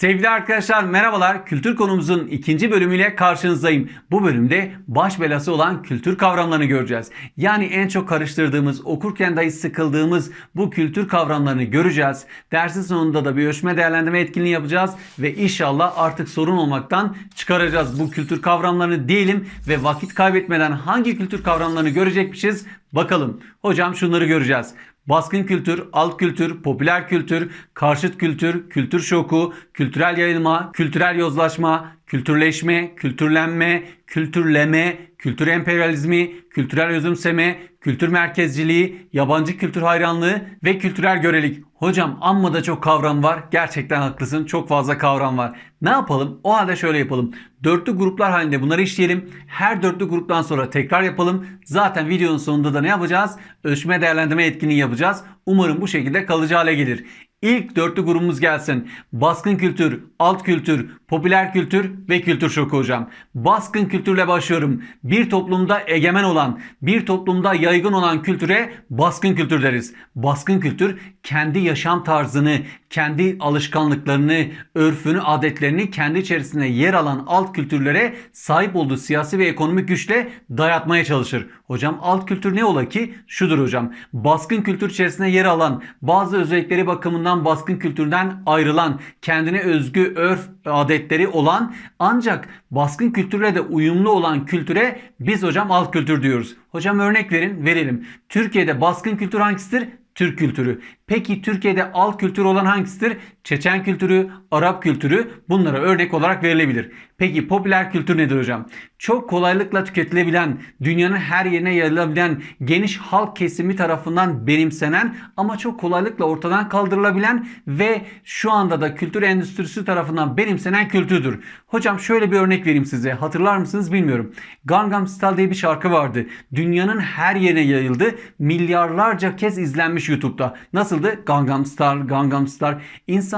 Sevgili arkadaşlar merhabalar. Kültür konumuzun ikinci bölümüyle karşınızdayım. Bu bölümde baş belası olan kültür kavramlarını göreceğiz. Yani en çok karıştırdığımız, okurken dahi sıkıldığımız bu kültür kavramlarını göreceğiz. Dersin sonunda da bir ölçme değerlendirme etkinliği yapacağız ve inşallah artık sorun olmaktan çıkaracağız bu kültür kavramlarını diyelim ve vakit kaybetmeden hangi kültür kavramlarını görecekmişiz bakalım. Hocam şunları göreceğiz. Baskın kültür, alt kültür, popüler kültür, karşıt kültür, kültür şoku, kültürel yayılma, kültürel yozlaşma, kültürleşme, kültürlenme, kültürleme, kültür emperyalizmi, kültürel özümseme, kültür merkezciliği, yabancı kültür hayranlığı ve kültürel görelik. Hocam amma da çok kavram var. Gerçekten haklısın. Çok fazla kavram var. Ne yapalım? O halde şöyle yapalım. Dörtlü gruplar halinde bunları işleyelim. Her dörtlü gruptan sonra tekrar yapalım. Zaten videonun sonunda da ne yapacağız? Ölçme değerlendirme etkinliği yapacağız. Umarım bu şekilde kalıcı hale gelir. İlk dörtlü grubumuz gelsin. Baskın kültür, alt kültür, popüler kültür ve kültür şoku hocam. Baskın kültürle başlıyorum. Bir toplumda egemen olan, bir toplumda yaygın olan kültüre baskın kültür deriz. Baskın kültür kendi yaşam tarzını, kendi alışkanlıklarını, örfünü, adetlerini kendi içerisinde yer alan alt kültürlere sahip olduğu siyasi ve ekonomik güçle dayatmaya çalışır. Hocam alt kültür ne ola ki? Şudur hocam. Baskın kültür içerisinde yer alan, bazı özellikleri bakımından baskın kültürden ayrılan, kendine özgü örf, adetleri olan ancak baskın kültürle de uyumlu olan kültüre biz hocam alt kültür diyoruz. Hocam örnek verin, verelim. Türkiye'de baskın kültür hangisidir? Türk kültürü. Peki Türkiye'de alt kültür olan hangisidir? Çeçen kültürü, Arap kültürü bunlara örnek olarak verilebilir. Peki popüler kültür nedir hocam? Çok kolaylıkla tüketilebilen, dünyanın her yerine yayılabilen, geniş halk kesimi tarafından benimsenen ama çok kolaylıkla ortadan kaldırılabilen ve şu anda da kültür endüstrisi tarafından benimsenen kültürdür. Hocam şöyle bir örnek vereyim size. Hatırlar mısınız bilmiyorum. Gangnam Style diye bir şarkı vardı. Dünyanın her yerine yayıldı. Milyarlarca kez izlenmiş YouTube'da. Nasıldı? Gangnam Style, Gangnam Style.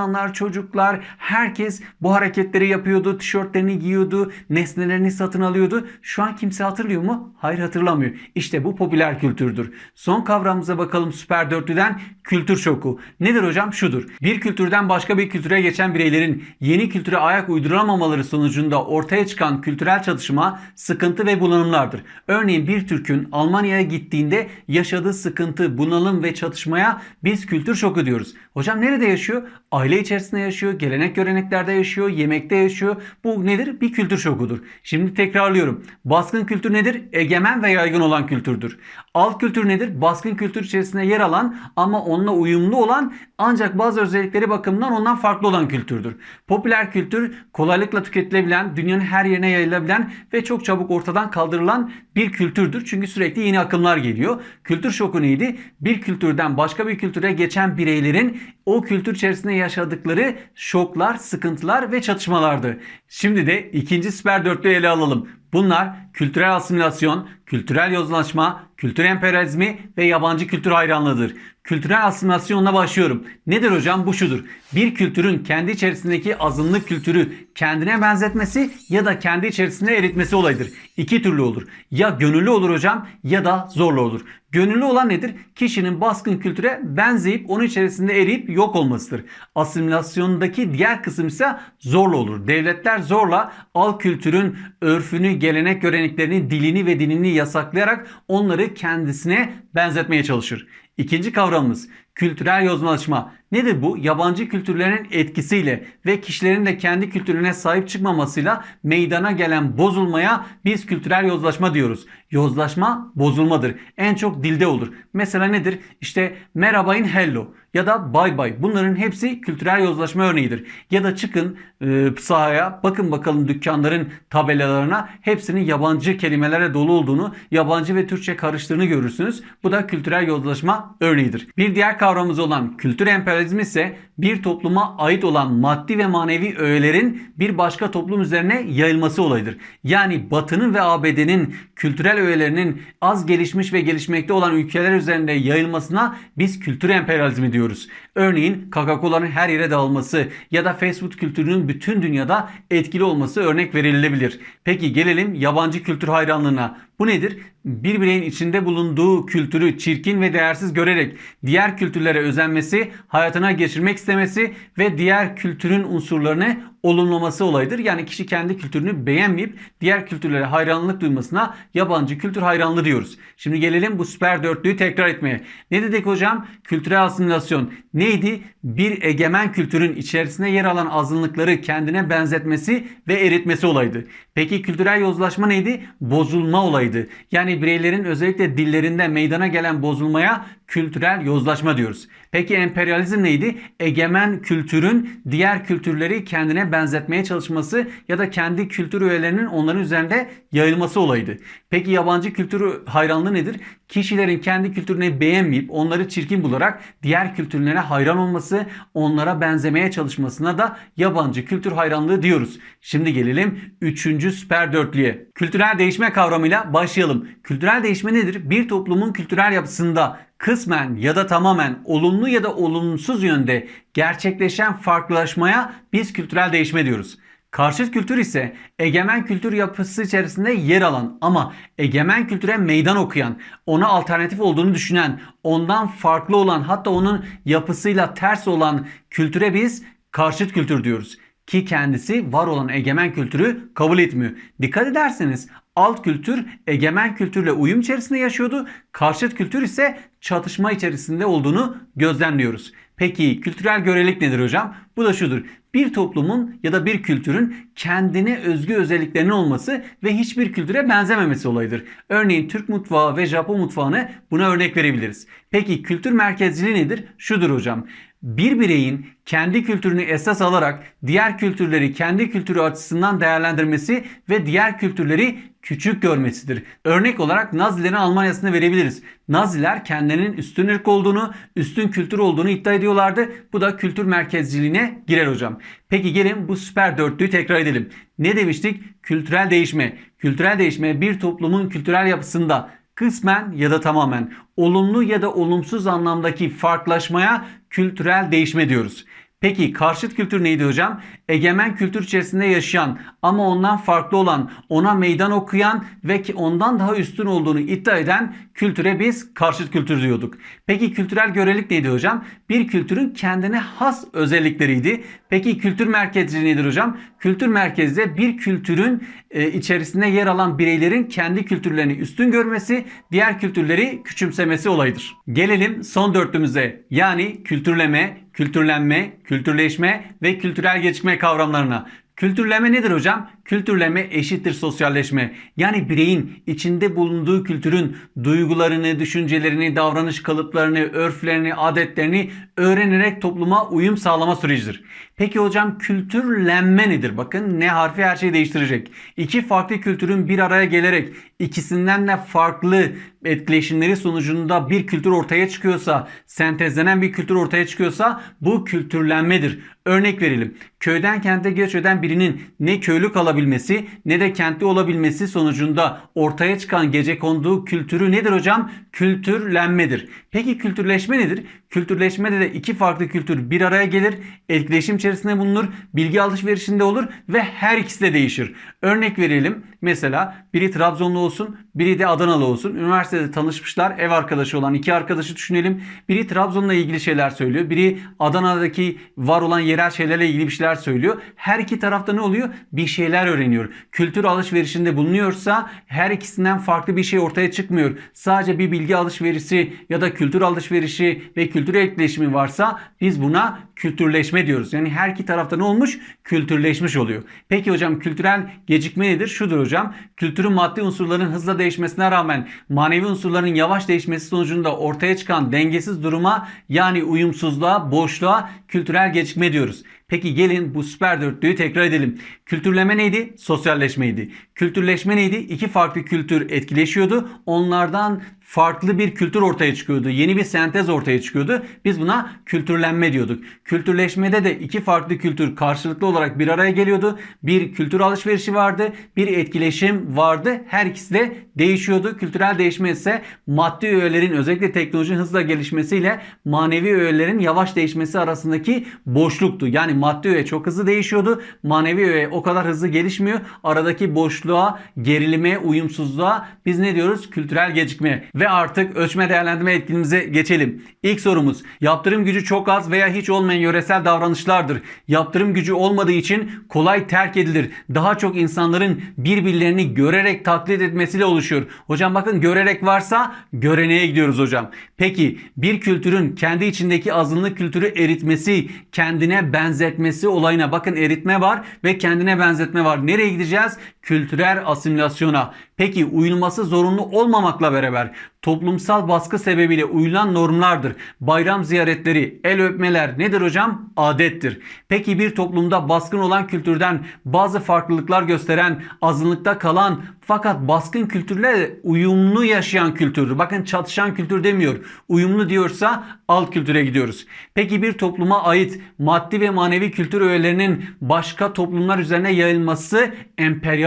İnsanlar, çocuklar, herkes bu hareketleri yapıyordu. Tişörtlerini giyiyordu. Nesnelerini satın alıyordu. Şu an kimse hatırlıyor mu? Hayır hatırlamıyor. İşte bu popüler kültürdür. Son kavramımıza bakalım süper dörtlüden kültür şoku. Nedir hocam? Şudur. Bir kültürden başka bir kültüre geçen bireylerin yeni kültüre ayak uyduramamaları sonucunda ortaya çıkan kültürel çatışma, sıkıntı ve bunalımlardır. Örneğin bir Türk'ün Almanya'ya gittiğinde yaşadığı sıkıntı, bunalım ve çatışmaya biz kültür şoku diyoruz. Hocam nerede yaşıyor? Aile içerisinde yaşıyor, gelenek göreneklerde yaşıyor, yemekte yaşıyor. Bu nedir? Bir kültür şokudur. Şimdi tekrarlıyorum. Baskın kültür nedir? Egemen ve yaygın olan kültürdür. Alt kültür nedir? Baskın kültür içerisinde yer alan ama onunla uyumlu olan ancak bazı özellikleri bakımından ondan farklı olan kültürdür. Popüler kültür kolaylıkla tüketilebilen, dünyanın her yerine yayılabilen ve çok çabuk ortadan kaldırılan bir kültürdür. Çünkü sürekli yeni akımlar geliyor. Kültür şoku neydi? Bir kültürden başka bir kültüre geçen bireylerin o kültür içerisinde yaşadıkları şoklar, sıkıntılar ve çatışmalardı. Şimdi de ikinci süper dörtlüğü ele alalım. Bunlar kültürel asimilasyon, kültürel yozlaşma, kültür emperyalizmi ve yabancı kültür hayranlığıdır. Kültürel asimilasyonla başlıyorum. Nedir hocam? Bu şudur. Bir kültürün kendi içerisindeki azınlık kültürü kendine benzetmesi ya da kendi içerisinde eritmesi olayıdır. İki türlü olur. Ya gönüllü olur hocam ya da zorla olur. Gönüllü olan nedir? Kişinin baskın kültüre benzeyip onun içerisinde eriyip yok olmasıdır. Asimilasyondaki diğer kısım ise zorla olur. Devletler zorla al kültürün örfünü, gelenek göreneklerini, dilini ve dinini yasaklayarak onları kendisine benzetmeye çalışır. İkinci kavramımız kültürel yozlaşma. Nedir bu? Yabancı kültürlerin etkisiyle ve kişilerin de kendi kültürüne sahip çıkmamasıyla meydana gelen bozulmaya biz kültürel yozlaşma diyoruz. Yozlaşma bozulmadır. En çok dilde olur. Mesela nedir? İşte merhabayın hello ya da bay bay. Bunların hepsi kültürel yozlaşma örneğidir. Ya da çıkın e, sahaya bakın bakalım dükkanların tabelalarına hepsinin yabancı kelimelerle dolu olduğunu, yabancı ve Türkçe karıştığını görürsünüz. Bu da kültürel yozlaşma örneğidir. Bir diğer kavramımız olan kültür emperyalizmi ise bir topluma ait olan maddi ve manevi öğelerin bir başka toplum üzerine yayılması olayıdır. Yani Batı'nın ve ABD'nin kültürel öğelerinin az gelişmiş ve gelişmekte olan ülkeler üzerinde yayılmasına biz kültür emperyalizmi diyoruz. Örneğin Coca-Cola'nın her yere dağılması ya da fast food kültürünün bütün dünyada etkili olması örnek verilebilir. Peki gelelim yabancı kültür hayranlığına. Bu nedir? Bir bireyin içinde bulunduğu kültürü çirkin ve değersiz görerek diğer kültürlere özenmesi, hayatına geçirmek istemesi ve diğer kültürün unsurlarını olumlaması olayıdır. Yani kişi kendi kültürünü beğenmeyip diğer kültürlere hayranlık duymasına yabancı kültür hayranlığı diyoruz. Şimdi gelelim bu süper dörtlüyü tekrar etmeye. Ne dedik hocam? Kültürel asimilasyon neydi? Bir egemen kültürün içerisinde yer alan azınlıkları kendine benzetmesi ve eritmesi olaydı. Peki kültürel yozlaşma neydi? Bozulma olaydı. Yani bireylerin özellikle dillerinde meydana gelen bozulmaya kültürel yozlaşma diyoruz. Peki emperyalizm neydi? Egemen kültürün diğer kültürleri kendine benzetmeye çalışması ya da kendi kültür üyelerinin onların üzerinde yayılması olaydı. Peki yabancı kültürü hayranlığı nedir? Kişilerin kendi kültürünü beğenmeyip onları çirkin bularak diğer kültürlere hayran olması, onlara benzemeye çalışmasına da yabancı kültür hayranlığı diyoruz. Şimdi gelelim 3. süper dörtlüye. Kültürel değişme kavramıyla başlayalım. Kültürel değişme nedir? Bir toplumun kültürel yapısında kısmen ya da tamamen olumlu ya da olumsuz yönde gerçekleşen farklılaşmaya biz kültürel değişme diyoruz. Karşıt kültür ise egemen kültür yapısı içerisinde yer alan ama egemen kültüre meydan okuyan, ona alternatif olduğunu düşünen, ondan farklı olan hatta onun yapısıyla ters olan kültüre biz karşıt kültür diyoruz. Ki kendisi var olan egemen kültürü kabul etmiyor. Dikkat ederseniz alt kültür egemen kültürle uyum içerisinde yaşıyordu. Karşıt kültür ise çatışma içerisinde olduğunu gözlemliyoruz. Peki kültürel görelilik nedir hocam? Bu da şudur. Bir toplumun ya da bir kültürün kendine özgü özelliklerinin olması ve hiçbir kültüre benzememesi olayıdır. Örneğin Türk mutfağı ve Japon mutfağını buna örnek verebiliriz. Peki kültür merkezciliği nedir? Şudur hocam. Bir bireyin kendi kültürünü esas alarak diğer kültürleri kendi kültürü açısından değerlendirmesi ve diğer kültürleri küçük görmesidir. Örnek olarak Nazilerin Almanya'sını verebiliriz. Naziler kendilerinin üstün ırk olduğunu, üstün kültür olduğunu iddia ediyorlardı. Bu da kültür merkezciliğine girer hocam. Peki gelin bu süper dörtlüyü tekrar edelim. Ne demiştik? Kültürel değişme. Kültürel değişme bir toplumun kültürel yapısında kısmen ya da tamamen olumlu ya da olumsuz anlamdaki farklılaşmaya kültürel değişme diyoruz. Peki karşıt kültür neydi hocam? Egemen kültür içerisinde yaşayan ama ondan farklı olan, ona meydan okuyan ve ki ondan daha üstün olduğunu iddia eden kültüre biz karşıt kültür diyorduk. Peki kültürel görelik neydi hocam? Bir kültürün kendine has özellikleriydi. Peki kültür merkezci nedir hocam? Kültür merkezde bir kültürün e, içerisinde yer alan bireylerin kendi kültürlerini üstün görmesi, diğer kültürleri küçümsemesi olayıdır. Gelelim son dörtlümüze. Yani kültürleme, kültürlenme, kültürleşme ve kültürel geçme kavramlarına. Kültürleme nedir hocam? Kültürleme eşittir sosyalleşme. Yani bireyin içinde bulunduğu kültürün duygularını, düşüncelerini, davranış kalıplarını, örflerini, adetlerini öğrenerek topluma uyum sağlama sürecidir. Peki hocam kültürlenme nedir? Bakın ne harfi her şeyi değiştirecek. İki farklı kültürün bir araya gelerek ikisinden de farklı etkileşimleri sonucunda bir kültür ortaya çıkıyorsa, sentezlenen bir kültür ortaya çıkıyorsa bu kültürlenmedir. Örnek verelim. Köyden kente göç eden birinin ne köylü kalabilmesi ne de kentli olabilmesi sonucunda ortaya çıkan gece konduğu kültürü nedir hocam? Kültürlenmedir. Peki kültürleşme nedir? Kültürleşmede de iki farklı kültür bir araya gelir, etkileşim içerisinde bulunur, bilgi alışverişinde olur ve her ikisi de değişir. Örnek verelim. Mesela biri Trabzonlu olsun, biri de Adanalı olsun. Üniversitede tanışmışlar, ev arkadaşı olan iki arkadaşı düşünelim. Biri Trabzon'la ilgili şeyler söylüyor, biri Adana'daki var olan yerel şeylerle ilgili bir şeyler söylüyor. Her iki tarafta ne oluyor? Bir şeyler öğreniyor. Kültür alışverişinde bulunuyorsa her ikisinden farklı bir şey ortaya çıkmıyor. Sadece bir bilgi alışverişi ya da kültür alışverişi ve kültür etkileşimi varsa biz buna kültürleşme diyoruz. Yani her iki tarafta ne olmuş? Kültürleşmiş oluyor. Peki hocam kültürel gecikme nedir? Şudur hocam. Kültürün maddi unsurların hızla değişmesine rağmen manevi unsurların yavaş değişmesi sonucunda ortaya çıkan dengesiz duruma yani uyumsuzluğa, boşluğa kültürel gecikme diyoruz. Peki gelin bu süper dörtlüyü tekrar edelim. Kültürleme neydi? Sosyalleşmeydi. Kültürleşme neydi? İki farklı kültür etkileşiyordu. Onlardan farklı bir kültür ortaya çıkıyordu. Yeni bir sentez ortaya çıkıyordu. Biz buna kültürlenme diyorduk. Kültürleşmede de iki farklı kültür karşılıklı olarak bir araya geliyordu. Bir kültür alışverişi vardı, bir etkileşim vardı. Her ikisi de değişiyordu. Kültürel değişme ise maddi öğelerin özellikle teknolojinin hızla gelişmesiyle manevi öğelerin yavaş değişmesi arasındaki boşluktu. Yani maddi öğe çok hızlı değişiyordu. Manevi öğe o kadar hızlı gelişmiyor. Aradaki boşluğa, gerilime, uyumsuzluğa biz ne diyoruz? Kültürel gecikme. Ve artık ölçme değerlendirme etkinliğimize geçelim. İlk sorumuz. Yaptırım gücü çok az veya hiç olmayan yöresel davranışlardır. Yaptırım gücü olmadığı için kolay terk edilir. Daha çok insanların birbirlerini görerek taklit etmesiyle oluşuyor. Hocam bakın görerek varsa göreneğe gidiyoruz hocam. Peki bir kültürün kendi içindeki azınlık kültürü eritmesi, kendine benzetmesi olayına bakın eritme var ve kendine benzetme var. Nereye gideceğiz? Kültürel asimilasyona. Peki uyulması zorunlu olmamakla beraber toplumsal baskı sebebiyle uyulan normlardır. Bayram ziyaretleri, el öpmeler nedir hocam? Adettir. Peki bir toplumda baskın olan kültürden bazı farklılıklar gösteren, azınlıkta kalan fakat baskın kültürle uyumlu yaşayan kültürdür. Bakın çatışan kültür demiyor. Uyumlu diyorsa alt kültüre gidiyoruz. Peki bir topluma ait maddi ve manevi kültür öğelerinin başka toplumlar üzerine yayılması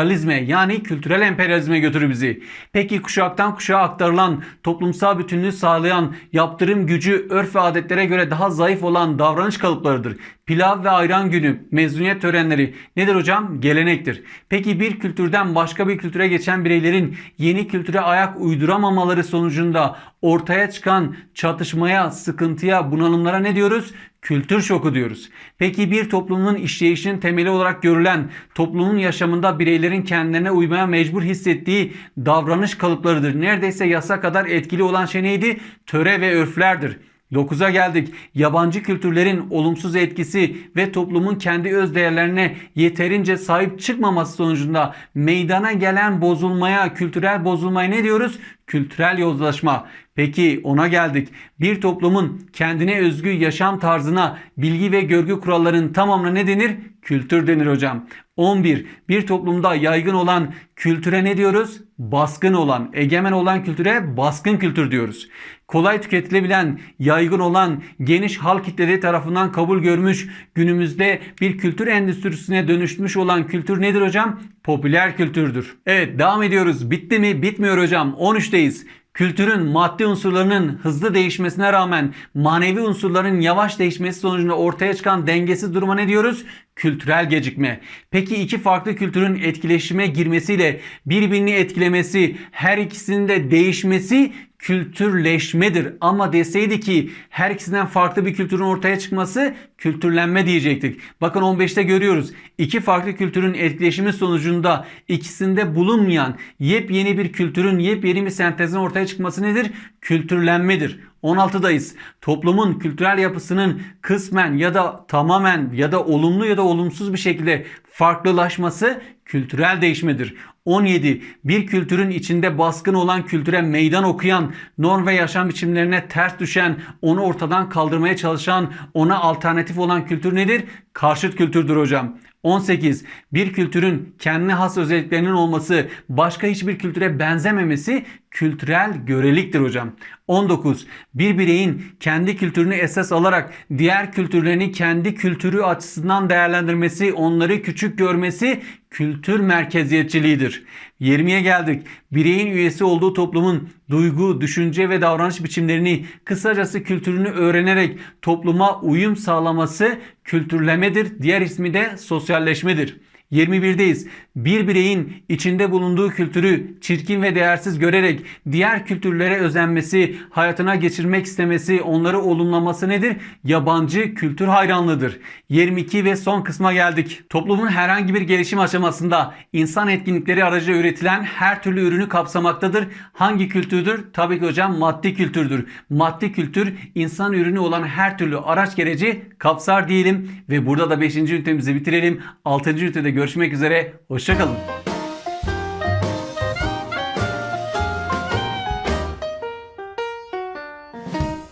emperyalizme yani kültürel emperyalizme götürür bizi. Peki kuşaktan kuşağa aktarılan toplumsal bütünlüğü sağlayan yaptırım gücü örf ve adetlere göre daha zayıf olan davranış kalıplarıdır. Pilav ve ayran günü, mezuniyet törenleri nedir hocam? Gelenektir. Peki bir kültürden başka bir kültüre geçen bireylerin yeni kültüre ayak uyduramamaları sonucunda ortaya çıkan çatışmaya, sıkıntıya, bunalımlara ne diyoruz? Kültür şoku diyoruz. Peki bir toplumun işleyişinin temeli olarak görülen toplumun yaşamında bireylerin kendilerine uymaya mecbur hissettiği davranış kalıplarıdır. Neredeyse yasa kadar etkili olan şey neydi? Töre ve örflerdir. 9'a geldik. Yabancı kültürlerin olumsuz etkisi ve toplumun kendi öz değerlerine yeterince sahip çıkmaması sonucunda meydana gelen bozulmaya, kültürel bozulmaya ne diyoruz? Kültürel yozlaşma. Peki ona geldik. Bir toplumun kendine özgü yaşam tarzına, bilgi ve görgü kurallarının tamamına ne denir? Kültür denir hocam. 11. Bir toplumda yaygın olan kültüre ne diyoruz? Baskın olan, egemen olan kültüre baskın kültür diyoruz. Kolay tüketilebilen, yaygın olan, geniş halk kitleleri tarafından kabul görmüş, günümüzde bir kültür endüstrisine dönüşmüş olan kültür nedir hocam? Popüler kültürdür. Evet devam ediyoruz. Bitti mi? Bitmiyor hocam. 13'teyiz. Kültürün maddi unsurlarının hızlı değişmesine rağmen manevi unsurların yavaş değişmesi sonucunda ortaya çıkan dengesiz duruma ne diyoruz? Kültürel gecikme. Peki iki farklı kültürün etkileşime girmesiyle birbirini etkilemesi, her ikisinin de değişmesi kültürleşmedir. Ama deseydi ki her ikisinden farklı bir kültürün ortaya çıkması kültürlenme diyecektik. Bakın 15'te görüyoruz. İki farklı kültürün etkileşimi sonucunda ikisinde bulunmayan yepyeni bir kültürün yepyeni bir sentezin ortaya çıkması nedir? Kültürlenmedir. 16'dayız. Toplumun kültürel yapısının kısmen ya da tamamen ya da olumlu ya da olumsuz bir şekilde farklılaşması kültürel değişmedir. 17. Bir kültürün içinde baskın olan kültüre meydan okuyan, norm ve yaşam biçimlerine ters düşen, onu ortadan kaldırmaya çalışan, ona alternatif olan kültür nedir? Karşıt kültürdür hocam. 18. Bir kültürün kendine has özelliklerinin olması, başka hiçbir kültüre benzememesi kültürel göreliktir hocam. 19. Bir bireyin kendi kültürünü esas alarak diğer kültürlerini kendi kültürü açısından değerlendirmesi, onları küçük görmesi kültür merkeziyetçiliğidir. 20'ye geldik. Bireyin üyesi olduğu toplumun duygu, düşünce ve davranış biçimlerini kısacası kültürünü öğrenerek topluma uyum sağlaması kültürlemedir. Diğer ismi de sosyalleşmedir. 21'deyiz. Bir bireyin içinde bulunduğu kültürü çirkin ve değersiz görerek diğer kültürlere özenmesi, hayatına geçirmek istemesi, onları olumlaması nedir? Yabancı kültür hayranlığıdır. 22 ve son kısma geldik. Toplumun herhangi bir gelişim aşamasında insan etkinlikleri aracı üretilen her türlü ürünü kapsamaktadır. Hangi kültürdür? Tabii ki hocam maddi kültürdür. Maddi kültür insan ürünü olan her türlü araç gereci kapsar diyelim ve burada da 5. ünitemizi bitirelim. 6. ünitede görüşmek üzere. Hoşçakalın.